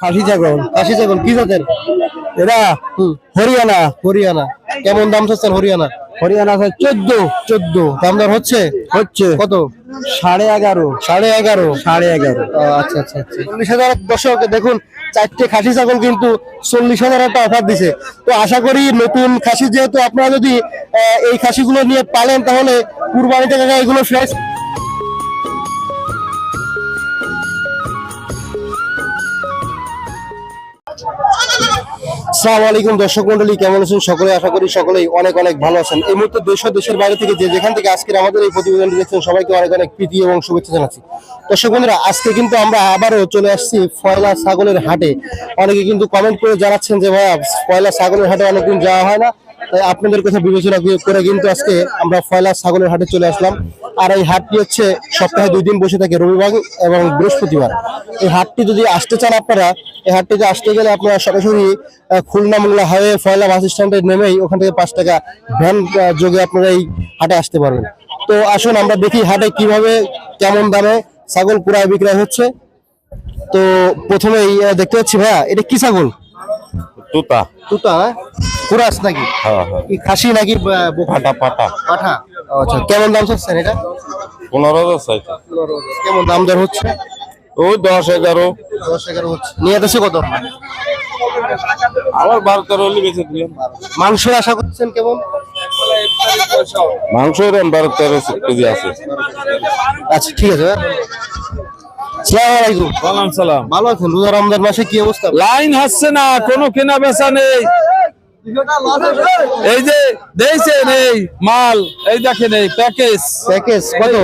খাসি ছাগল খাসি ছাগল কি জাতের? এরা হরিয়ানা। হরিয়ানা। কেমন দাম চাচ্ছেন হরিয়ানা? হরিয়ানা আছে চোদ্দ। চোদ্দ। দাম দর হচ্ছে? হচ্ছে। কত? সাড়ে এগারো। সাড়ে এগারো। সাড়ে এগারো। আচ্ছা আচ্ছা আচ্ছা। চল্লিশ হাজার দর্শক দেখুন চারটে খাসি ছাগল কিন্তু চল্লিশ হাজার একটা অফার দিছে। তো আশা করি নতুন খাসি যেহেতু আপনারা যদি এই খাসিগুলো নিয়ে পালেন তাহলে কুরবানিতে কাকা এগুলো ফ্রেশ সালাম আলাইকুম, দর্শক মন্ডলী, কেমন আছেন সকলে? আশা করি সকলেই অনেক অনেক ভালো আছেন। এই মুহূর্তে দেশ, দেশের বাইরে থেকে যে যেখান থেকে আজকের আমাদের এই প্রতিবেদনটি দেখছেন, সবাইকে অনেক অনেক প্রীতি এবং শুভেচ্ছা জানাচ্ছি। দর্শক বন্ধুরা, আজকে কিন্তু আমরা আবারও চলে আসছি ফয়লা ছাগলের হাটে। অনেকে কিন্তু কমেন্ট করে জানাচ্ছেন যে, ভাইয়া, ফয়লা ছাগলের হাটে অনেকদিন যাওয়া হয় না। তাই আপনাদের কথা বিবেচনা করে কিন্তু আজকে আমরা ফয়লা ছাগলের হাটে চলে আসলাম। আর এই হাটটি হচ্ছে সপ্তাহে দুই দিন বসে থাকে রবিবার এবং বৃহস্পতিবার। এই হাটটি যদি আসতে চান আপনারা, এই হাটটিতে আসতে গেলে আপনারা সরাসরি খুলনা মোংলা হাইওয়ে ফয়লা বাস স্ট্যান্ডে নেমেই ওখান থেকে পাঁচ টাকা ভ্যান যোগে আপনারা এই হাটে আসতে পারবেন। তো আসুন আমরা দেখি হাটে কীভাবে, কেমন দামে ছাগল ক্রয় বিক্রয় হচ্ছে। তো প্রথমেই দেখতে পাচ্ছি ভাইয়া, এটা কি ছাগল? তুতা। তুতা হ্যাঁ? কুরাস নাকি? হ্যাঁ হ্যাঁ। কি খাসি নাকি? পাটা পাটা। পাঠা? আচ্ছা কেমন দাম চাচ্ছেন এটা? পনেরো হাজার চাইছে কেমন দাম দর হচ্ছে? ওই দশ এগারো। দশ এগারো হচ্ছে। নিয়ে যাচ্ছে কত? আবার বারো তেরো হলে বেঁচে দিলেন মাংসের আশা করছেন কেমন? মাংস বারো তেরো কেজি আছে। আচ্ছা ঠিক আছে। ভাই। আসসালামু সালাম সালাম। ভালো আছেন? রোজা রমজান মাসে কি অবস্থা? লাইন হচ্ছে না কোনো কেনা বেচা নেই। এই যে দেখছেন এই মাল এই দেখেন এই প্যাকেজ। প্যাকেজ কত?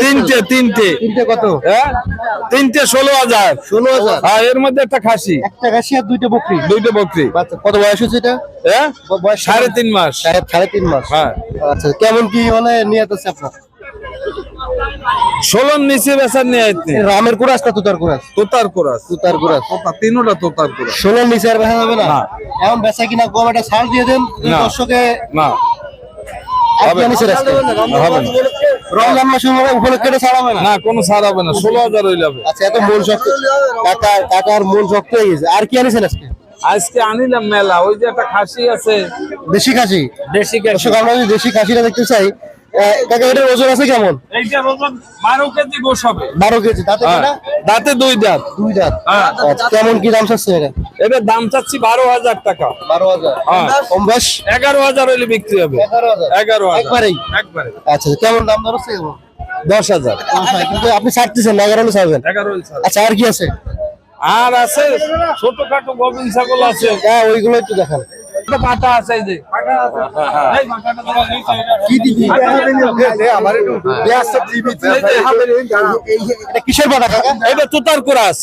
তিনটে তিনটে। তিনটে কত? হ্যাঁ? তিনটে ষোলো হাজার। ষোলো হাজার। হ্যাঁ এর মধ্যে একটা খাসি। একটা খাসি আর দুইটা বকরি। দুইটা বকরি। কত বয়স হচ্ছে এটা? হ্যাঁ? বয়স সাড়ে তিন মাস। সাড়ে সাড়ে তিন মাস। হ্যাঁ। আচ্ছা কেমন কি মানে নিয়ে আছে আপনার? ষোলোর নিচে বেচার নিয়ে আইতে রামের কুরাস না তুতার কুরাস। তোতার কোরাস। তুতার কুরাস। তোতা তিনোটা তোতার কোরাস। ষোলোর নিচে আর বেচা যাবে না? এখন বেচা কিনা কম একটা ছাড় দিয়ে দেন না। দর্শকে না। আপনি নিচে রাখতে হবে না রমজান মাসে উপলক্ষে এটা ছাড়াবে না? না কোনো ছাড় হবে না। ষোলো হাজার হইলে হবে। আচ্ছা এত মন শক্ত কাকার কাকার মন শক্ত হয়ে গেছে। আর কি আনিছেন আজকে? আজকে আনিলাম মেলা। ওই যে একটা খাসি আছে। দেশি খাসি? দেশি দর্শক আমরা যদি দেশি খাসিটা দেখতে চাই কাকা এটার ওজন আছে কেমন? এইটা ওজন বারো কেজি গোস হবে। বারো কেজি তাতে হ্যাঁ, দাঁতে দুই দাঁত। দুই দাঁত। হ্যাঁ। আচ্ছা, কেমন কি দাম চাচ্ছে এটা? এটার দাম চাচ্ছি বারো হাজার টাকা। বারো হাজার। হ্যাঁ। কম বেশ এগারো হাজার হইলে বিক্রি হবে। এগারো হাজার। এগারো হাজার। একবারেই? একবারে। আচ্ছা কেমন দাম কেমন? দশ হাজার। কিন্তু আপনি ছাড়তেছেন এগারো হলে ছাড়বেন। আচ্ছা আর কি আছে? আর আছে ছোটখাটো গোবিন্দ ছাগল আছে। হ্যাঁ ওইগুলো একটু দেখান। পাটা আছে যে। কিসের এটা তুতার কুরাস।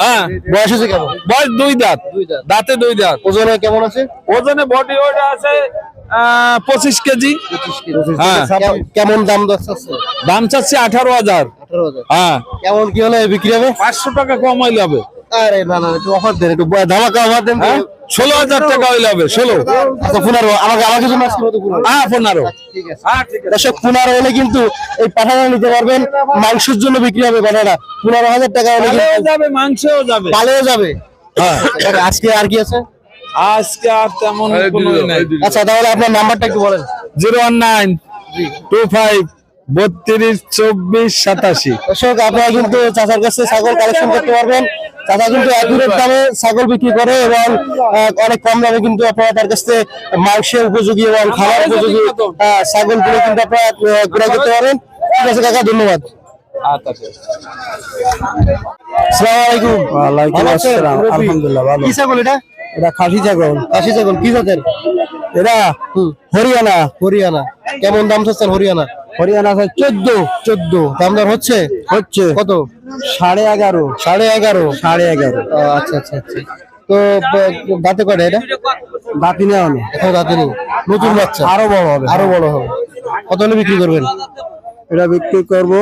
হ্যাঁ। বয়স কেমন? বয়স দুই দাঁত। দাঁতে। দুই দাঁত। ওজনে কেমন আছে? ওজনে বডি ওটা আছে আহ, পঁচিশ কেজি। হ্যাঁ। কেমন- দাম দাম চাচ্ছি আঠারো হাজার। আঠারো হাজার। হ্যাঁ। কেমন কি হলে? বিক্রি হবে? পাঁচশো টাকা কম হইলে হবে। আরে না না একটু অফার দেন একটু ধামাকা অফার দেন হ্যাঁ? ষোলো হাজার টাকা হইলে হবে ষোলো। আচ্ছা পনেরো আমাকে আমাকে জন্য হ্যাঁ পনেরো। আছে। হ্যাঁ ঠিক আছে। দর্শক পনেরো হলে কিন্তু এই পাঠাটা নিতে পারবেন মাংসের জন্য বিক্রি হবে পাঠাটা পনেরো হাজার টাকা হলে যাবে মাংসও যাবে। পালেও যাবে। আচ্ছা, আজকে আর কি আছে? আজকে আর তেমন আচ্ছা তাহলে আপনার নাম্বারটা একটু বলেন। Zero one nine two five বত্রিশ চব্বিশ সাতাশি। দর্শক আপনারা কিন্তু চাচার কাছে ছাগল কালেকশন করতে পারবেন। চাচা কিন্তু অ্যাকুরেট দামে ছাগল বিক্রি করে এবং অনেক কম দামে কিন্তু আপনারা তার কাছ থেকে মাংসের উপযোগী এবং খাবার উপযোগী ছাগলগুলো কিন্তু আপনারা ক্রয় করতে পারেন। ঠিক আছে কাকা ধন্যবাদ। হরিয়ানা। হরিয়ানা। কেমন দাম চাচ্ছেন হরিয়ানা? হরিয়ানা আছে চোদ্দ চোদ্দ। দাম দর হচ্ছে? হচ্ছে। কত? সাড়ে এগারো। সাড়ে এগারো। সাড়ে এগারো। আচ্ছা আচ্ছা আচ্ছা। তো দাঁতে এটা? দাঁতি এখন দাঁতে নেই? নতুন বাচ্চা। আরও বড় হবে। আরও বড় হবে। কত হলে বিক্রি করবেন? এটা বিক্রি করব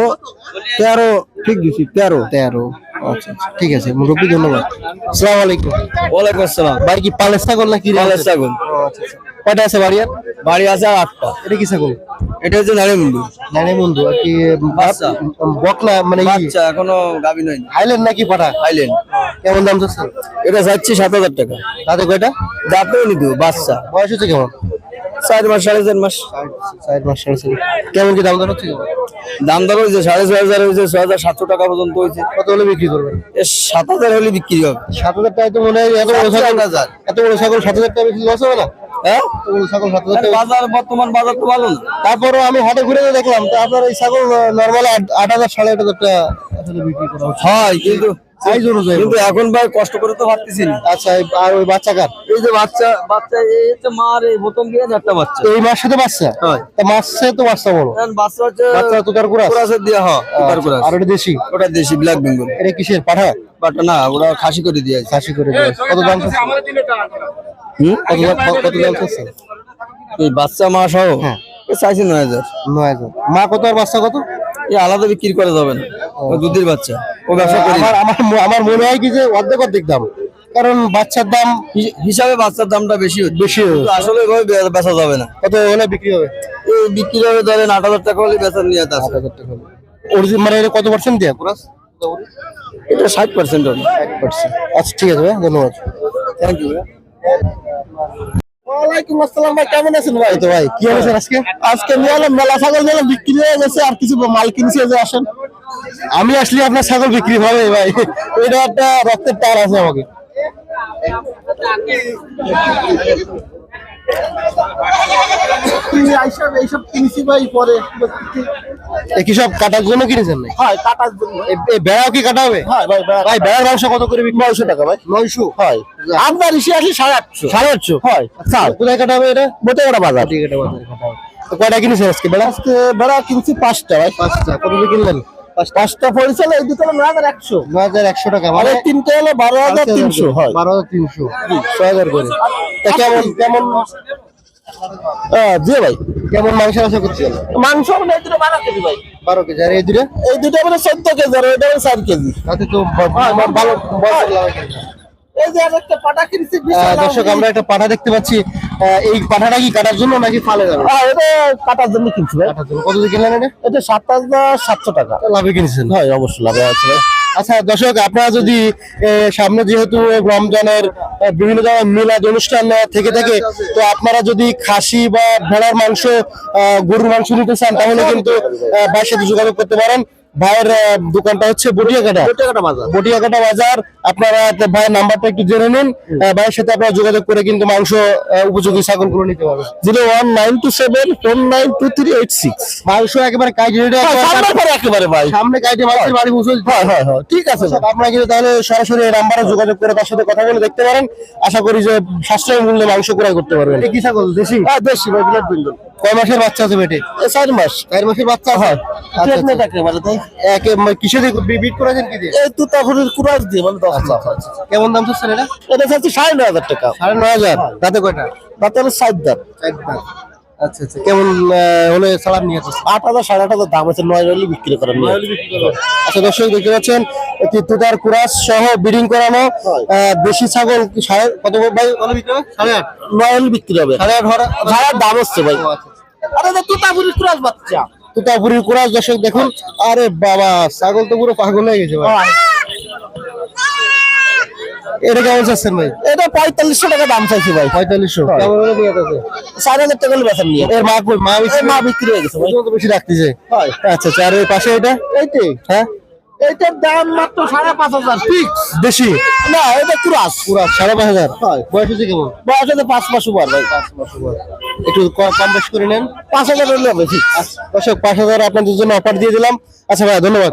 তেরো। ঠিক দিছি তেরো। তেরো। আচ্ছা আচ্ছা। ঠিক আছে মুরব্বী ধন্যবাদ। আসসালামু আলাইকুম। ওয়ালাইকুম আসসালাম। বাড়ি কি পালের ছাগল নাকি পালের ছাগল। আচ্ছা, আচ্ছা। কয়টা আছে বাড়ি আর? বাড়ি আছে আটটা। এটা কি ছাগল? এটা হচ্ছে নারীমুন্ডু বন্ধু আর কি বাচ্চা। বকলা মানে বাচ্চা এখনও গাবি হয়নি হাইল্যান্ড নাকি পাঠা? আইলেন কেমন দাম এটা যাচ্ছে সাত হাজার টাকা। তাতে কয়টা? দাঁতেও নিতু বাচ্চা। বয়স হচ্ছে কেমন? চার মাস সাড়ে চার মাস। চার মাস সাড়ে চার। কেমন কি দাম দর হচ্ছে? কেমন? দাম দর হয়েছে সাড়ে ছয় হাজার হয়েছে ছয় হাজার সাতশো টাকা পর্যন্ত হয়েছে। কত হলে বিক্রি করবেন? সাত হাজার হলে বিক্রি হবে। সাত হাজার টাকা তো মনে হয় এত বড় ছাগল হাজার। এত বড় ছাগল সাত হাজার টাকা না? হ্যাঁ? বাজার বর্তমান বাজার তো ভালো না। তারপরে আমি হাটে ঘুরে দেখলাম তো আপনার এই ছাগল নর্মাল আট হাজার সাড়ে আট হাজার টাকা হয় কিন্তু সাইজ অনুযায়ী কিন্তু এখন ভাই কষ্ট করে তো পারতেছি না আচ্ছা আর ওই বাচ্চা কার? এই যে বাচ্চা বাচ্চা এই হচ্ছে মার এই বোতল দিয়ে একটা বাচ্চা। এই মাস সাথে বাচ্চা? হয়। মাসে তো বাচ্চা বড় বাচ্চা হচ্ছে বাচ্চা তো তার কুরাস কুরাসের দিয়ে হয় কুকার কুরাস আর ওটা দেশি? ওটা দেশি ব্ল্যাক বেঙ্গল এটা কিসের পাঠা বাট না ওরা খাসি করে দিয়ে খাসি করে দেয় কত দাম চাচ্ছে? কত দাম কত দাম চাচ্ছে? এই বাচ্চা মা সহ? হ্যাঁ। এ চাইছি নয় হাজার। নয় হাজার। মা কত আর বাচ্চা কত? এই আলাদা বিক্রি করা যাবে না দুধের বাচ্চা। ও ব্যবসা করি। আমার আমার আমার মনে হয় কি যে অর্ধেক অর্ধেক দাম। কারণ বাচ্চার দাম হিসাবে বাচ্চার দামটা বেশি বেশি আসলে এভাবে বেচা যাবে না। কত হলে বিক্রি হবে? বিক্রি হবে ধরেন আট হাজার টাকা হলে বেচার নিয়ে আট হাজার টাকা অরিজিন মানে এটা কত পার্সেন্ট দেয়া? কুরাস এটা ষাট পার্সেন্ট হবে। পার্সেন্ট আচ্ছা ঠিক আছে ভাই ধন্যবাদ। থ্যাংক ইউ ওয়ালাইকুম আসসালাম ভাই কেমন আছেন ভাই? তো ভাই কি হয়েছে আজকে আজকে নিয়ে মেলা ছাগল বিক্রি হয়ে গেছে আর কিছু মাল কিনছে যে আসেন। আমি আসলে আপনার ছাগল বিক্রি হবে ভাই। এটা একটা রক্তের টার আছে আমাকে। কি সব কাটার জন্য কিনেছেন হয় কাটার জন্য। বেড়াও কি কাটা হবে? ভাই ভাই ভাই বেড়ার মাংস কত করে নয়শো টাকা ভাই। নয়শো? হয়। আপনার ইসে সাড়ে আটশো। সাড়ে আটশো। হয়। স্যার কোথায় কাটা হবে এটা? বোটে ওটা বাজার। কাটা হবে কয়টা কিনেছেন আজকে বেড়া? আজকে বেড়া কিনছি পাঁচটা ভাই। পাঁচটা। কত কিনলেন? পাঁচটা। পরিচাল এই দুটো নয় হাজার একশো। দু হাজার একশো টাকা মানে তিনটে হলো বারো হাজার তিনশো হয়। বারো হাজার তিনশো। ছয় হাজার করে। তা কেমন? কেমন? হ্যাঁ, জি ভাই। কেমন মাংস আশা করছেন? মাংস মানে এই দুটো বারো কেজি ভাই। বারো কেজি। আর এই দুটো? এই দুটো মানে চোদ্দ কেজি আর ওইটা মানে চার কেজি। তাতে তো ব- ব- ভালো এই যে আর একটা পাটা কিনছি দর্শক আমরা একটা পাঠা দেখতে পাচ্ছি। এই পাঠাটা কি কাটার জন্য নাকি ফালে যাবে? হ্যাঁ এটা কাটার জন্য কিনছি ভাই। কাটার জন্য। কত দিয়ে কিনলেন এটা? এটা সাত হাজার সাতশো টাকা। লাভে কিনছেন? হয় অবশ্যই লাভে আছে। আচ্ছা দর্শক আপনারা যদি সামনে যেহেতু রমজানের বিভিন্ন ধরনের মিলাদ অনুষ্ঠান থেকে থাকে তো আপনারা যদি খাসি বা ভেড়ার মাংস গরুর মাংস নিতে চান তাহলে কিন্তু ভাইয়ের যোগাযোগ করতে পারেন। ভাইয়ের দোকানটা হচ্ছে বটিয়াকাটা টাকাটা বাজার। আপনারা ভাইয়ের নাম্বারটা একটু জেনে নিন। ভাইয়ের সাথে আপনারা যোগাযোগ করে কিন্তু মাংস উপযোগী ছাগলগুলো নিতে পারবেন। Zero one nine two seven four nine two three eight six. মাংস একেবারে কাইটে একেবারে ভাই। সামনে কাইটে মাংসের বাড়ি পৌঁছে দিতে হয় হয় হয় ঠিক আছে। আপনারা কিন্তু তাহলে সরাসরি এই নাম্বারে যোগাযোগ করে তার সাথে কথা বলে দেখতে পারেন। আশা করি যে সাশ্রয় মূল্যে মাংস ক্রয় করতে পারবেন। কি ছাগল? দেশি? হ্যাঁ দেশি ভাই বেঙ্গল কয় মাসের বাচ্চা আছে পেটে চার মাস। চার মাসের বাচ্চা হয়। আচ্ছা, তাই একে কিসে দিয়ে বিট করেছেন কি দিয়ে? এই তুতাপুরের কুরাস দিয়ে মানে দশ লাখ। কেমন দাম চাচ্ছেন এটা? এটা চাচ্ছি সাড়ে নয় হাজার টাকা। সাড়ে নয় হাজার? তাতে কয়টা? তাতে হলো ষাট দাম আচ্ছা আচ্ছা। কেমন হলে সালাম নিয়ে আসছে আট হাজার সাড়ে আট হাজার দাম আছে নয় হলে বিক্রি করেন আচ্ছা দর্শক দেখতে পাচ্ছেন তিতুতার কুরাস সহ ব্রিডিং করানো দেশি ছাগল কত ভাই? সাড়ে আট। নয় বিক্রি হবে। সাড়ে আট দাম হচ্ছে ভাই। আরে কুরাস বাচ্চা। তুতাপুরির কুরাস দর্শক দেখুন। আরে বাবা ছাগল তো পুরো পাগল হয়ে গেছে ভাই। এটা কেমন চাচ্ছেন ভাই? এটা পঁয়তাল্লিশশো টাকা দাম চাইছি ভাই। পঁয়তাল্লিশশো। চার হাজার টাকা বেতন নিয়ে। এর মা মা মা বিক্রি হয়ে গেছে বেশি রাখতেছে? আচ্ছা আচ্ছা আর পাশে এটা? এইটাই। হ্যাঁ? এইটার দাম মাত্র সাড়ে পাঁচ হাজার। ফিক্স দেশি না এটা কুরাস। কুরাস সাড়ে পাঁচ হাজার। বয়স হচ্ছে কেমন? বয়স হচ্ছে পাঁচ মাস উপর। ভাই একটু কম বেশ করে নেন। পাঁচ হাজার হলে হবে ফিক্স দর্শক পাঁচ হাজার আপনাদের জন্য অফার দিয়ে দিলাম। আচ্ছা ভাই ধন্যবাদ।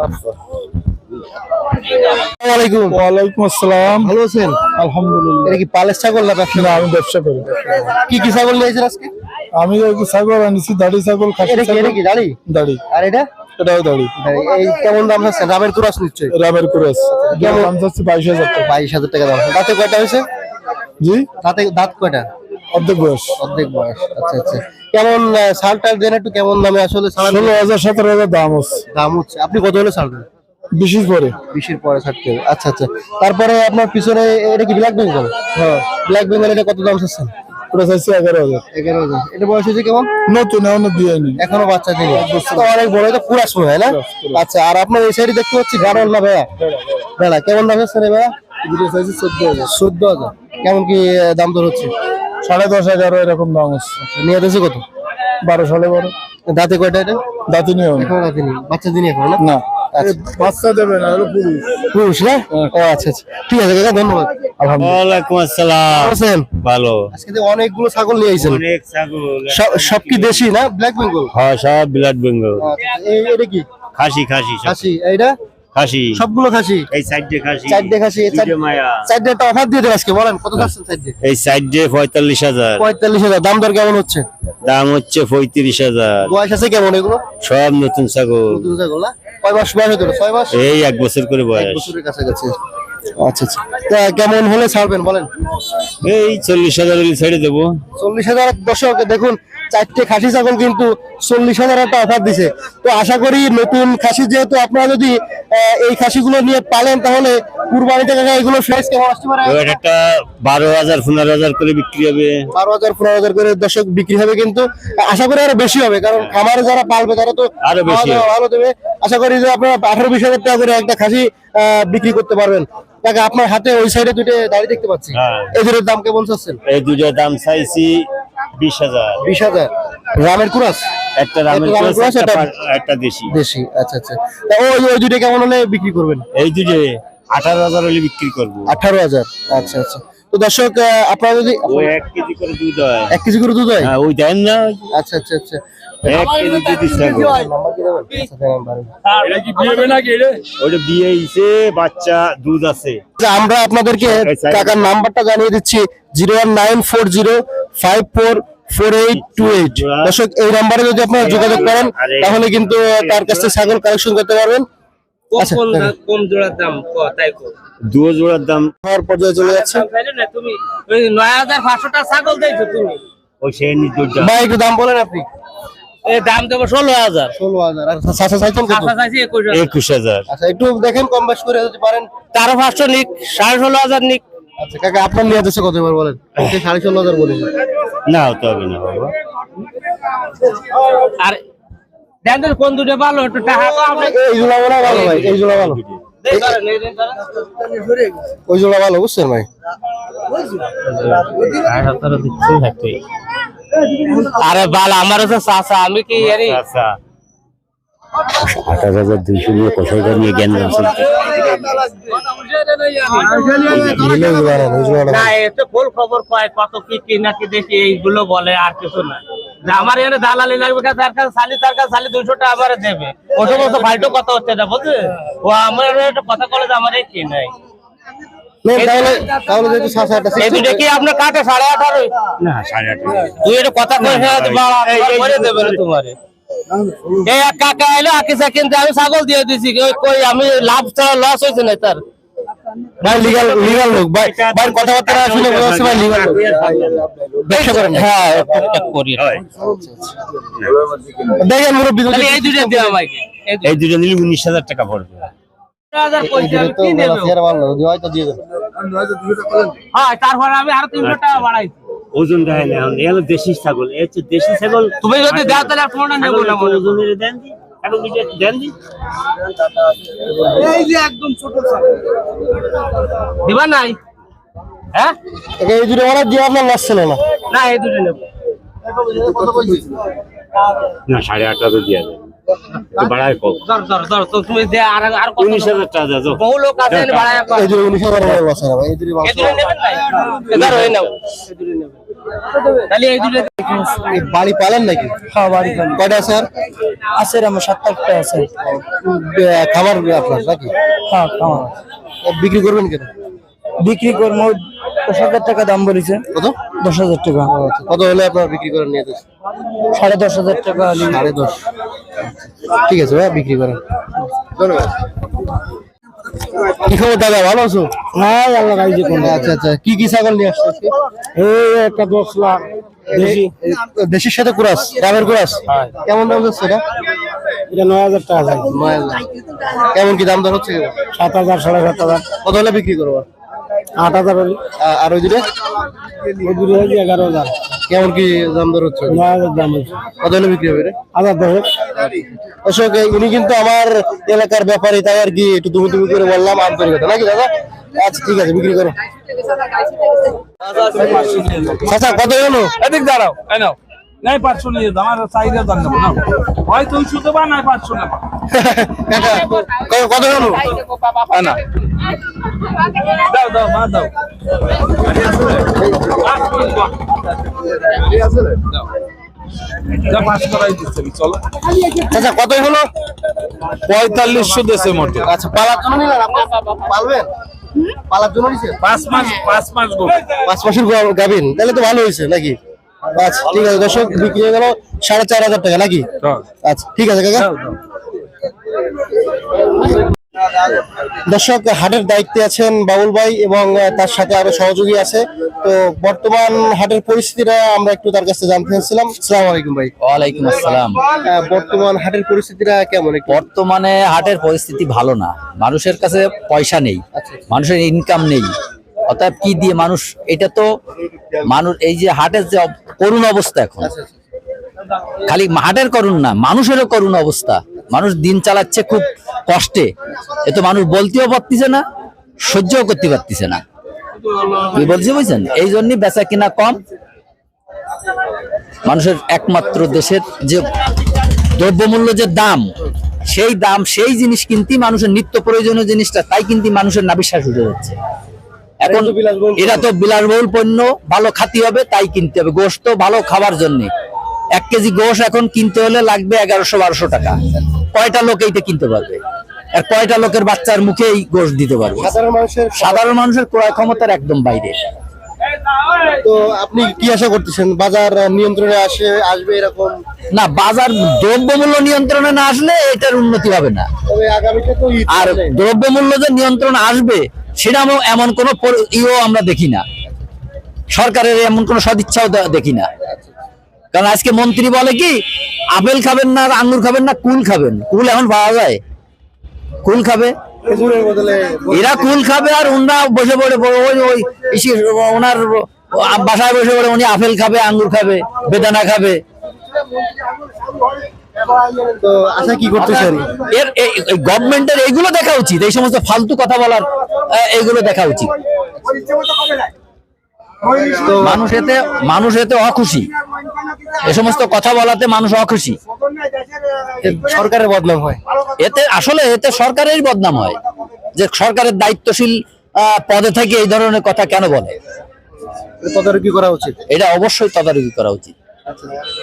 আসসালামাইকুম ওয়ালাইকুম আসসালাম। ভালো আছেন? আলহামদুলিল্লাহ। এটা কি পালের ছাগল না ব্যবসা? আমি ব্যবসা করি। কি কি ছাগল নিয়েছেন আজকে? আমি ছাগল আনিছি দাড়ি ছাগল খাসি ছাগল। দাড়ি? দাড়ি। আর এটা? এটাও দাড়ি। এই কেমন দাম হচ্ছে রামের কুরাস নিশ্চয়ই রাবের কুরাস। কেমন? দাম যাচ্ছে বাইশ হাজার টাকা। বাইশ হাজার টাকা দাম। দাঁতে কয়টা হয়েছে? জি? দাঁতে দাঁত কয়টা? অর্ধেক বয়স। অর্ধেক বয়স। আচ্ছা আচ্ছা। কেমন সাল টাল দেন একটু কেমন দামে আসলে সাল ষোলো হাজার সতেরো হাজার দাম হচ্ছে। দাম হচ্ছে। আপনি কত হলে দেন? বিশেষ পরে। বিশের পরে ছাড়তে আচ্ছা আচ্ছা। তারপরে আপনার পিছনে এটা কি ব্ল্যাক বেঙ্গল হ্যাঁ। ব্ল্যাক বেঙ্গল এটা কত দাম চাচ্ছেন? ওটা চাইছি এগারো হাজার। এগারো হাজার। এটা বয়স হয়েছে কেমন? নতুন এখনও বাচ্চা দিনে অনেক বড় এটা পুরা হয় না? আচ্ছা আর আপনার এই সাইডে দেখতে পাচ্ছি না ভাইয়া? বেড়া কেমন দাম হচ্ছে ভাইয়া? দুটো চাইছি চোদ্দ হাজার। চোদ্দ হাজার। কেমন কি দাম দর হচ্ছে? সাড়ে দশ এগারো এরকম দাম হচ্ছে। নিয়ে দিয়েছে কত? বারো সাড়ে বারো। দাঁতে কয়টা এটা? দাঁতি নিয়েও না দাঁতে নেই। বাচ্চা দিনই এখন না? আচ্ছা বাচ্চা দেবে না হলো পুরুষ। পুরুষ না? ও আচ্ছা আচ্ছা। ঠিক আছে কাকা ধন্যবাদ। ওয়ালাইকুম আসসালাম। আছেন? ভালো। আজকে তো অনেকগুলো ছাগল নিয়ে আইছেন। অনেক ছাগল। সব- সব কি দেশি না ব্ল্যাক বেঙ্গল হ্যাঁ সব ব্লাড বেঙ্গল এটা কি? খাসি খাসি খাসি এইটা? খাসি। সবগুলো খাসি? এই সাইডে খাসি। একটা অফার দিয়ে দেবে আজকে বলেন কত যাচ্ছেন চারটে এই সাইডে পঁয়তাল্লিশ হাজার। পঁয়তাল্লিশ হাজার। দাম দর কেমন হচ্ছে? দাম হচ্ছে পঁয়ত্রিশ হাজার। বয়স আছে কেমন এগুলো? সব নতুন ছাগল। নতুন ছাগল না? কয় মাস বয়স হতে ছয় মাস? এই এক বছর করে এক বয়স বছরের কাছাকাছি। আচ্ছা আচ্ছা। তা কেমন হলে ছাড়বেন বলেন? এই চল্লিশ হাজার ছেড়ে দেবো। চল্লিশ হাজার দর্শক দেখুন চারটে খাসি ছাগল কিন্তু চল্লিশ হাজার একটা অফার দিছে। তো আশা করি নতুন খাসি যেহেতু আপনারা যদি এই খাসিগুলো নিয়ে পালেন তাহলে এগুলো কেমন আসতে পারে? একটা বারো হাজার পনেরো হাজার করে বিক্রি হবে। বারো হাজার পনেরো হাজার করে দর্শক বিক্রি হবে কিন্তু আশা করি আরও বেশি হবে কারণ খামারে যারা পালবে তারা তো আরও বেশি ভালো দেবে। আশা করি যে আপনারা আঠারো বিশ হাজার টাকা করে একটা খাসি বিক্রি করতে পারবেন। তাকে আপনার হাতে ওই সাইডে দুটো দাড়ি দেখতে পাচ্ছি। হ্যাঁ। এদের দাম কেমন চাচ্ছেন? এই দুটোর দাম চাইছি বিশ হাজার। বিশ হাজার। রামের কুরাস? একটা রামের ক্রস, দেশি। দেশি আচ্ছা আচ্ছা। তা ওই ওই দুটো কেমন হলে বিক্রি করবেন? এই দুটো আঠারো হাজার হলে বিক্রি করব। আঠারো হাজার আচ্ছা আচ্ছা। তো দর্শক আপনারা যদি ওই এক কেজি করে দুধ হয়। এক কেজি করে দুধ হয়? হ্যাঁ, ওই দেন না। আচ্ছা আচ্ছা আচ্ছা। এক কেজি দুধ দিচ্ছে এখন। কি দেবেন? দেন, বাড়ি। ওটা বিয়ে হইছে বাচ্চা দুধ আছে। আমরা আপনাদেরকে টাকার নাম্বারটা জানিয়ে দিচ্ছি zero one nine four zero five four four eight two eight দর্শক এই নাম্বারে যদি আপনারা যোগাযোগ করেন তাহলে কিন্তু তার কাছ থেকে ছাগল কালেকশন করতে পারবেন। আচ্ছা কম জোড়ার দাম? তাই কো? জোড়ার দাম। খাওয়ার পর্যায়ে চলে যাচ্ছে। তুমি ওই নয় হাজার পাঁচশো টাকা ছাগল দিয়েছ তুমি। ওই সেই ভাই একটু দাম বলেন আপনি। এই দাম দেবো ষোলো হাজার। ষোলো একুশ হাজার। একুশ হাজার। আচ্ছা একটু দেখেন কম বেশ করে যদি পারেন। তেরো পাঁচশো নিক সাড়ে ষোলো হাজার নিক। আচ্ছা কাকা আপনার নিয়ে যাচ্ছে কত এবার বলেন? সাড়ে ষোলো হাজার বলেছে। না হতে হবে না বাবা। আর কোন দুটো ভালো একটু টাকা এই জোড়া ভালো ভাই? এই জোড়া ভালো। ওই জোড়া ভালো বুঝছেন ভাই? আরে বাল আমার চাষা আমি কি আরে আচ্ছা আঠাশ হাজার দুইশো নিয়ে কোথায় নিয়ে জ্ঞান চলছে নিলে ওই জোড়া ভালো, ওই জোড়া না এতে ফুল খবর পায় কত কি কি নাকি দেখি এইগুলো বলে আর কিছু না। আমার এখানে দালালি লাগবে তার কাছে সালি তার কাছে সালি দুইশো টাকা আমার দেবে। ও সমস্ত ফাইটো কথা হচ্ছে না বুঝলি? ও আমার একটা কথা বলে যে কি নাই। আপনার কাটে? সাড়ে না সাড়ে আঠারো। তুই এটা কথা কই বাড়া করে দেবে তোমারে। এই কাকা এলো আকিসা কিন্তু আমি ছাগল দিয়ে দিছি। কই আমি লাভ ছাড়া লস হয়েছে না তার? ভাই লিগাল লিগাল লোক ভাই ভাই কথাবার্তা শুনে বোঝা যাচ্ছে ভাই লিগাল লোক। ব্যবসা করেন হ্যাঁ টুকটাক করি দেখেন মুরব্বী এই দুটো দিয়ে আমাকে এই এই দুটো নিলে উনিশ হাজার টাকা পড়বে। হ্যাঁ তারপরে আমি আরও তিনশো টাকা বাড়াইছি। ওজনটা দেয় না এখন এ হলো দেশি ছাগল এ হচ্ছে দেশি ছাগল। তুমি যদি দাও তাহলে আর কোনটা নেব না মনে। ওজনের দেন দি এখন দুইটা দেন দি। এই যে একদম ছোট ছাগল। দিবা নাই? হ্যাঁ? এই দুটো অর্ডার দিয়ে আপনার লস ছিল না। না এই দুটো নেব। না সাড়ে আটটা তো দিয়ে দেবে বাড়ি পালেন নাকি? হ্যাঁ বাড়ি কয়টা আছে আর? আছে আমার সাত আটটা আছে। খাবার আপনার নাকি? হ্যাঁ খাওয়া বিক্রি করবেন কেন? বিক্রি করব। দশ হাজার টাকা দাম বলেছে। কত? দশ হাজার টাকা। আচ্ছা, কত হলে আপনার বিক্রি করে নিয়ে যাচ্ছে সাড়ে দশ হাজার টাকা সাড়ে দশ। ঠিক আছে ভাই বিক্রি করেন। ধন্যবাদ। কি খবর দাদা ভালো আছো? হ্যাঁ আল্লাহ কোন আচ্ছা আচ্ছা। কি কি ছাগল নিয়ে আসছো এই একটা দশ। লাখ দেশি দেশির সাথে কুরাস রামের কুরাস। কেমন দাম যাচ্ছে এটা? এটা নয় হাজার টাকা। যায় কেমন কি দাম দর হচ্ছে সাত হাজার সাড়ে সাত হাজার। কত হলে বিক্রি করব? আট হাজার আর ওই দুটো? ওই দুটো হয়েছে এগারো হাজার। কেমন কি দাম দর হচ্ছে? দাম হচ্ছে। কত হলে বিক্রি হবে রে? হাজার দশেক। দর্শক উনি কিন্তু আমার এলাকার ব্যাপারে তাই আর কি একটু তুমি তুমি করে বললাম আন্তরিকতা। নাকি দাদা? আচ্ছা ঠিক আছে বিক্রি করো। চাচা কত হলো এদিক দাঁড়াও এই নাও। নাই পাঁচশো নিয়ে দাও আমার চাহিদা দাম নেব না হয় তুই শুধু বা নাই পাঁচশো নেবা। কত হলো না। দাও দাও মা দাও। চাচা কত হলো? পঁয়তাল্লিশশো দেশে মোটে। আচ্ছা পালার জন্য পালবেন? পালার জন্য পাঁচ মাস পাঁচ মাস পাঁচ মাসের গা- গাভিন। তাহলে তো ভালো হয়েছে নাকি? আচ্ছা ঠিক আছে দর্শক বিক্রি হয়ে গেল সাড়ে চার হাজার টাকা নাকি? আচ্ছা ঠিক আছে কাকা। দর্শক হাটের দায়িত্বে আছেন বাবুল ভাই এবং তার সাথে আরও সহযোগী আছে। তো বর্তমান হাটের পরিস্থিতিটা আমরা একটু তার কাছে জানতে চাচ্ছিলাম। সালাম আলাইকুম ভাই। ওয়ালাইকুম আসসালাম। বর্তমান হাটের পরিস্থিতিটা কেমন বর্তমানে হাটের পরিস্থিতি ভালো না। মানুষের কাছে পয়সা নেই। মানুষের ইনকাম নেই। অতএব কি দিয়ে মানুষ এটা তো মানুষ এই যে হাটের যে করুণ অবস্থা এখন। খালি হাটের করুণ না মানুষেরও করুণ অবস্থা। মানুষ দিন চালাচ্ছে খুব কষ্টে। এ তো মানুষ বলতেও পারতেছে না সহ্যও করতে পারতেছে না। কি বলছি বুঝছেন? এই জন্যই বেচা কিনা কম। মানুষের একমাত্র দেশের যে দ্রব্যমূল্য যে দাম সেই দাম সেই জিনিস কিনতে মানুষের নিত্য প্রয়োজনীয় জিনিসটা তাই কিনতে মানুষের নাবিশ্বাস উঠে যাচ্ছে। এখন এটা তো বিলাসবহুল পণ্য ভালো খাতি হবে তাই কিনতে হবে। গোশত ভালো খাবার জন্য। এক কেজি গোশ এখন কিনতে হলে লাগবে এগারোশো বারোশো টাকা। কয়টা লোক এইটা কিনতে পারবে? আর কয়টা লোকের বাচ্চার মুখে এই গোশ দিতে পারবে? সাধারণ মানুষের সাধারণ মানুষের ক্রয় ক্ষমতার একদম বাইরে। তো আপনি কি আশা করতেছেন? বাজার নিয়ন্ত্রণে আসে আসবে এরকম? না বাজার দ্রব্যমূল্য নিয়ন্ত্রণে না আসলে এটার উন্নতি হবে না। তবে আগামীতে তো আর দ্রব্যমূল্য যে নিয়ন্ত্রণ আসবে সেটা এমন কোন ইও আমরা দেখি না। সরকারের এমন কোন সদিচ্ছাও দেখি না। কারণ আজকে মন্ত্রী বলে কি আপেল খাবেন না আঙ্গুর খাবেন না কুল খাবেন। কুল এখন পাওয়া যায়। কুল খাবে? এরা কুল খাবে আর ওনারা বসে পড়ে ওই ওই ওনার বাসায় বসে পড়ে উনি আপেল খাবে আঙ্গুর খাবে বেদানা খাবে। তো আশা কি করতেছেন এর? গভর্নমেন্টের এইগুলো দেখা উচিত এই সমস্ত ফালতু কথা বলার এইগুলো দেখা উচিত। তো মানুষ এতে মানুষ এতে অখুশি। এ সমস্ত কথা বলাতে মানুষ অখুশি। সরকারের বদনাম হয়। এতে আসলে এতে সরকারের বদনাম হয় যে সরকারের দায়িত্বশীল পদে থেকে এই ধরনের কথা কেন বলে? তদারকি করা উচিত। এটা অবশ্যই তদারকি করা উচিত।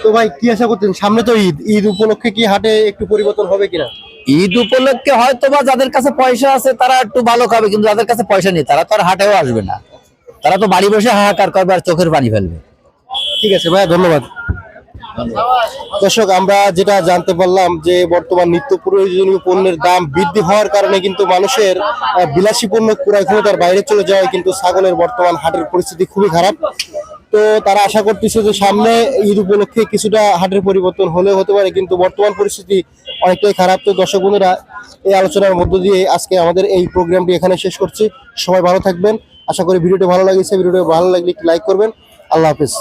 তো ভাই কি আশা করতেন সামনে তো ঈদ। ঈদ উপলক্ষে কি হাটে একটু পরিবর্তন হবে কিনা? ঈদ উপলক্ষে হয়তো বা যাদের কাছে পয়সা আছে তারা একটু ভালো খাবে কিন্তু যাদের কাছে পয়সা নেই তারা তো আর হাটেও আসবে না। তারা তো বাড়ি বসে হাহাকার করবে আর চোখের পানি ফেলবে। ঠিক আছে ভাই ধন্যবাদ। দর্শক, আমরা যেটা জানতে পারলাম যে বর্তমান নিত্য প্রয়োজনীয় পণ্যের দাম বৃদ্ধি হওয়ার কারণে কিন্তু মানুষের বিলাসী পণ্য ক্রয় ক্ষমতার বাইরে চলে যাওয়ায় কিন্তু ছাগলের বর্তমান হাটের পরিস্থিতি খুবই খারাপ। তো তারা আশা করতেছে যে সামনে ঈদ উপলক্ষে কিছুটা হাটের পরিবর্তন হলেও হতে পারে, কিন্তু বর্তমান পরিস্থিতি অনেকটাই খারাপ। তো দর্শক বন্ধুরা, এই আলোচনার মধ্য দিয়ে আজকে আমাদের এই প্রোগ্রামটি এখানে শেষ করছি। সবাই ভালো থাকবেন। আশা করি ভিডিওটি ভালো লাগছে। ভিডিওটি ভালো লাগলে লাইক করবেন। আল্লাহ হাফেজ।